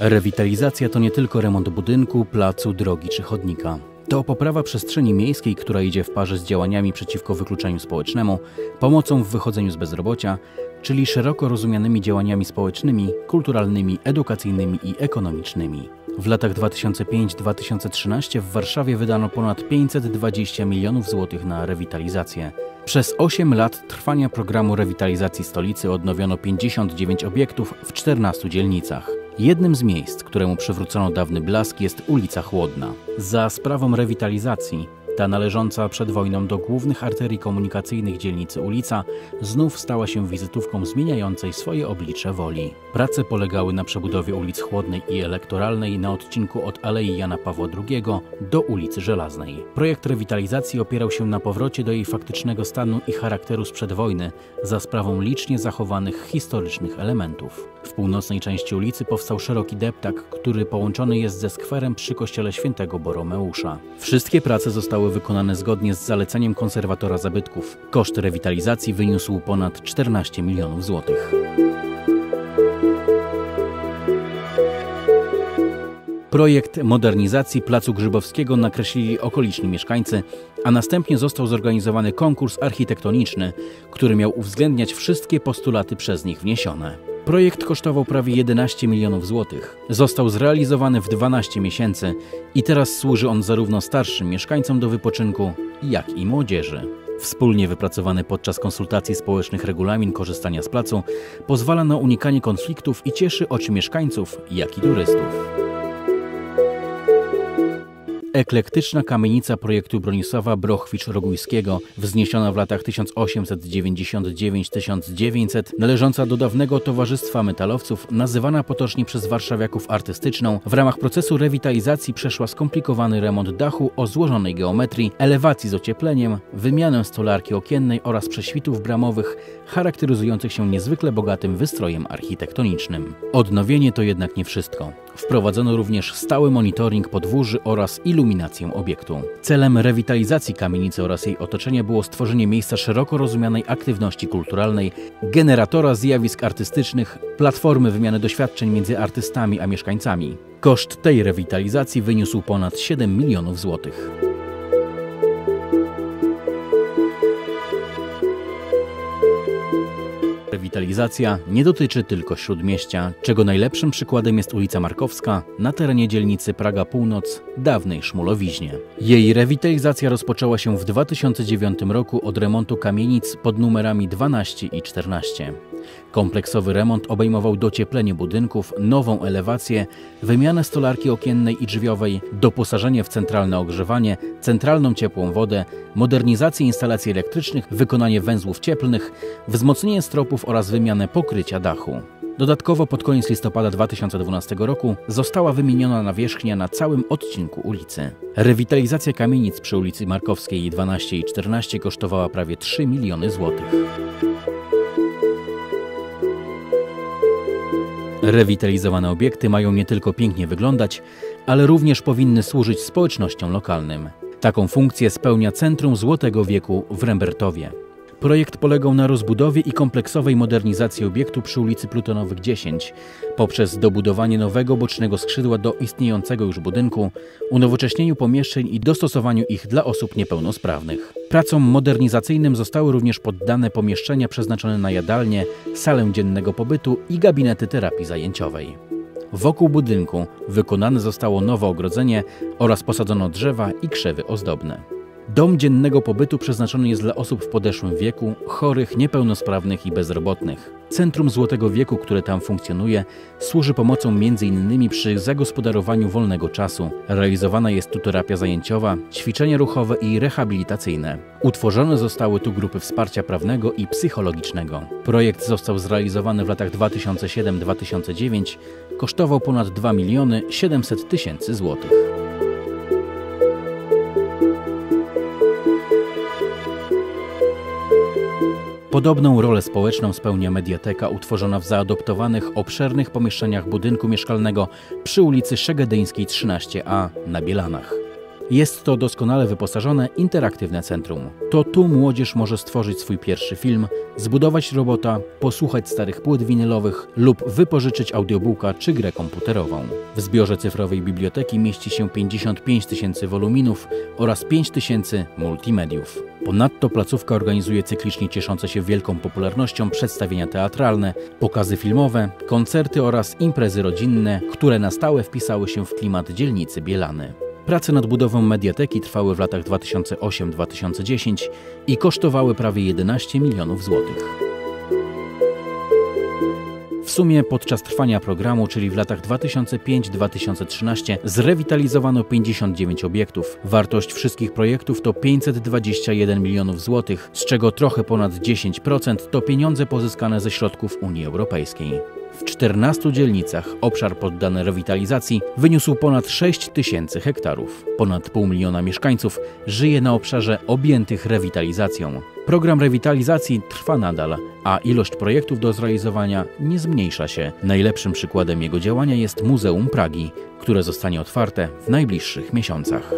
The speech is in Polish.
Rewitalizacja to nie tylko remont budynku, placu, drogi czy chodnika. To poprawa przestrzeni miejskiej, która idzie w parze z działaniami przeciwko wykluczeniu społecznemu, pomocą w wychodzeniu z bezrobocia, czyli szeroko rozumianymi działaniami społecznymi, kulturalnymi, edukacyjnymi i ekonomicznymi. W latach 2005-2013 w Warszawie wydano ponad 520 milionów złotych na rewitalizację. Przez 8 lat trwania programu rewitalizacji stolicy odnowiono 59 obiektów w 14 dzielnicach. Jednym z miejsc, któremu przywrócono dawny blask jest ulica Chłodna. Za sprawą rewitalizacji ta należąca przed wojną do głównych arterii komunikacyjnych dzielnicy ulica znów stała się wizytówką zmieniającej swoje oblicze woli. Prace polegały na przebudowie ulic Chłodnej i Elektoralnej na odcinku od Alei Jana Pawła II do ulicy Żelaznej. Projekt rewitalizacji opierał się na powrocie do jej faktycznego stanu i charakteru sprzed wojny za sprawą licznie zachowanych historycznych elementów. W północnej części ulicy powstał szeroki deptak, który połączony jest ze skwerem przy kościele świętego Boromeusza. Wszystkie prace zostały wykonane zgodnie z zaleceniem konserwatora zabytków. Koszt rewitalizacji wyniósł ponad 14 milionów złotych. Projekt modernizacji Placu Grzybowskiego nakreślili okoliczni mieszkańcy, a następnie został zorganizowany konkurs architektoniczny, który miał uwzględniać wszystkie postulaty przez nich wniesione. Projekt kosztował prawie 11 milionów złotych. Został zrealizowany w 12 miesięcy i teraz służy on zarówno starszym mieszkańcom do wypoczynku, jak i młodzieży. Wspólnie wypracowany podczas konsultacji społecznych regulamin korzystania z placu pozwala na unikanie konfliktów i cieszy oczy mieszkańców, jak i turystów. Eklektyczna kamienica projektu Bronisława Brochwicz-Rogujskiego, wzniesiona w latach 1899-1900, należąca do dawnego Towarzystwa Metalowców, nazywana potocznie przez warszawiaków artystyczną, w ramach procesu rewitalizacji przeszła skomplikowany remont dachu o złożonej geometrii, elewacji z ociepleniem, wymianę stolarki okiennej oraz prześwitów bramowych, charakteryzujących się niezwykle bogatym wystrojem architektonicznym. Odnowienie to jednak nie wszystko. Wprowadzono również stały monitoring podwórzy oraz iluminację obiektu. Celem rewitalizacji kamienicy oraz jej otoczenia było stworzenie miejsca szeroko rozumianej aktywności kulturalnej, generatora zjawisk artystycznych, platformy wymiany doświadczeń między artystami a mieszkańcami. Koszt tej rewitalizacji wyniósł ponad 7 milionów złotych. Rewitalizacja nie dotyczy tylko śródmieścia, czego najlepszym przykładem jest ulica Markowska na terenie dzielnicy Praga Północ, dawnej Szmulowiźnie. Jej rewitalizacja rozpoczęła się w 2009 roku od remontu kamienic pod numerami 12 i 14. Kompleksowy remont obejmował docieplenie budynków, nową elewację, wymianę stolarki okiennej i drzwiowej, doposażenie w centralne ogrzewanie, centralną ciepłą wodę, modernizację instalacji elektrycznych, wykonanie węzłów cieplnych, wzmocnienie stropów oraz wymianę pokrycia dachu. Dodatkowo pod koniec listopada 2012 roku została wymieniona nawierzchnia na całym odcinku ulicy. Rewitalizacja kamienic przy ulicy Markowskiej 12 i 14 kosztowała prawie 3 miliony złotych. Rewitalizowane obiekty mają nie tylko pięknie wyglądać, ale również powinny służyć społecznościom lokalnym. Taką funkcję spełnia Centrum Złotego Wieku w Rembertowie. Projekt polegał na rozbudowie i kompleksowej modernizacji obiektu przy ulicy Plutonowych 10 poprzez dobudowanie nowego bocznego skrzydła do istniejącego już budynku, unowocześnieniu pomieszczeń i dostosowaniu ich dla osób niepełnosprawnych. Pracom modernizacyjnym zostały również poddane pomieszczenia przeznaczone na jadalnię, salę dziennego pobytu i gabinety terapii zajęciowej. Wokół budynku wykonane zostało nowe ogrodzenie oraz posadzono drzewa i krzewy ozdobne. Dom dziennego pobytu przeznaczony jest dla osób w podeszłym wieku, chorych, niepełnosprawnych i bezrobotnych. Centrum Złotego Wieku, które tam funkcjonuje, służy pomocą m.in. przy zagospodarowaniu wolnego czasu. Realizowana jest tu terapia zajęciowa, ćwiczenia ruchowe i rehabilitacyjne. Utworzone zostały tu grupy wsparcia prawnego i psychologicznego. Projekt został zrealizowany w latach 2007-2009, kosztował ponad 2 miliony 700 tysięcy złotych. Podobną rolę społeczną spełnia mediateka utworzona w zaadoptowanych, obszernych pomieszczeniach budynku mieszkalnego przy ulicy Szegedyńskiej 13a na Bielanach. Jest to doskonale wyposażone, interaktywne centrum. To tu młodzież może stworzyć swój pierwszy film, zbudować robota, posłuchać starych płyt winylowych lub wypożyczyć audiobooka czy grę komputerową. W zbiorze cyfrowej biblioteki mieści się 55 tysięcy woluminów oraz 5 tysięcy multimediów. Ponadto placówka organizuje cyklicznie cieszące się wielką popularnością przedstawienia teatralne, pokazy filmowe, koncerty oraz imprezy rodzinne, które na stałe wpisały się w klimat dzielnicy Bielany. Prace nad budową mediateki trwały w latach 2008-2010 i kosztowały prawie 11 milionów złotych. W sumie podczas trwania programu, czyli w latach 2005-2013, zrewitalizowano 59 obiektów. Wartość wszystkich projektów to 521 milionów złotych, z czego trochę ponad 10% to pieniądze pozyskane ze środków Unii Europejskiej. W 14 dzielnicach obszar poddany rewitalizacji wyniósł ponad 6 tysięcy hektarów. Ponad pół miliona mieszkańców żyje na obszarze objętych rewitalizacją. Program rewitalizacji trwa nadal, a ilość projektów do zrealizowania nie zmniejsza się. Najlepszym przykładem jego działania jest Muzeum Pragi, które zostanie otwarte w najbliższych miesiącach.